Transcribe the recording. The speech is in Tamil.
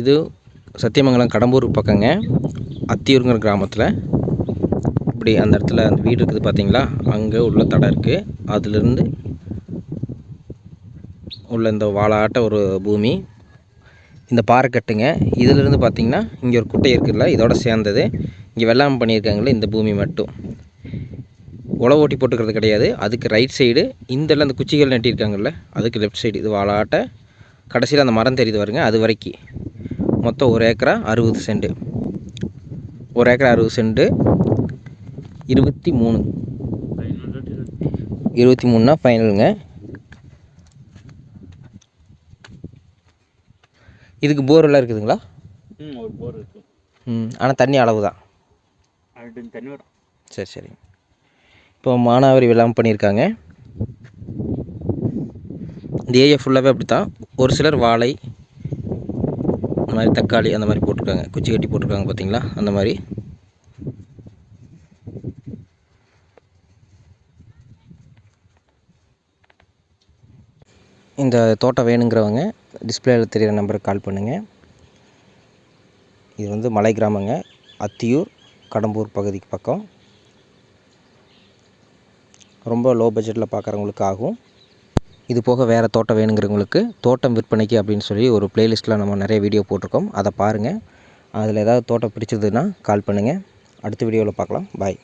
இது சத்தியமங்கலம் கடம்பூர் பக்கங்க அத்தியூருங்கிற கிராமத்தில். இப்படி அந்த இடத்துல அந்த வீடு இருக்குது பார்த்தீங்களா அங்கே உள்ள தடை இருக்குது அதுலேருந்து உள்ள இந்த வாழாட்ட ஒரு பூமி. இந்த பாறை கட்டுங்க இதிலிருந்து பார்த்தீங்கன்னா இங்கே ஒரு குட்டை இருக்குல்ல இதோட சேர்ந்தது. இங்கே வெள்ளாமை பண்ணியிருக்காங்களே இந்த பூமி மட்டும். உழவு ஓட்டி போட்டுக்கிறது கிடையாது. அதுக்கு ரைட் சைடு இந்த எல்லாம் குச்சிகள் நட்டியிருக்காங்கல்ல அதுக்கு லெஃப்ட் சைடு இது வாழாட்ட கடைசியில் அந்த மரம் தெரியுது பாருங்க அது வரைக்கும். மொத்தம் ஒரு ஏக்கரா அறுபது சென்ட் ஒரு ஏக்கரா அறுபது சென்ட் இருபத்தி மூணு. இருபத்தி மூணுனா ஃபைனலுங்க. இதுக்கு போர் எல்லாம் இருக்குதுங்களா? ம் ஒரு போர் இருக்கு. ம் ஆனால் தண்ணி அளவு தான் தண்ணி வரும். சரி சரி. இப்போ மானாவாரி வெள்ளாமை பண்ணியிருக்காங்க. இந்த ஏரியா ஃபுல்லாகவே அப்படி தான் ஒரு சிலர் வாழை அந்த மாதிரி தக்காளி அந்த மாதிரி போட்டிருக்காங்க. குச்சி கட்டி போட்டிருக்காங்க பார்த்தீங்களா அந்த மாதிரி. இந்த தோட்டம் வேணுங்கிறவங்க டிஸ்பிளேயில் தெரிகிற நம்பருக்கு கால் பண்ணுங்கள் இது வந்து மலை கிராமங்க. அத்தியூர் கடம்பூர் பகுதிக்கு பக்கம். ரொம்ப லோ பட்ஜெட்டில் பார்க்குறவங்களுக்கு ஆகும். இது போக வேறு தோட்டம் வேணுங்கிறவங்களுக்கு தோட்டம் விற்பனைக்கு அப்படின்னு சொல்லி ஒரு பிளேலிஸ்ட்டில் நம்ம நிறைய வீடியோ போட்டிருக்கோம். அதை பாருங்கள் அதில் ஏதாவது தோட்டம் பிடிச்சதுன்னா கால் பண்ணுங்கள் அடுத்த வீடியோவில் பார்க்கலாம். பாய்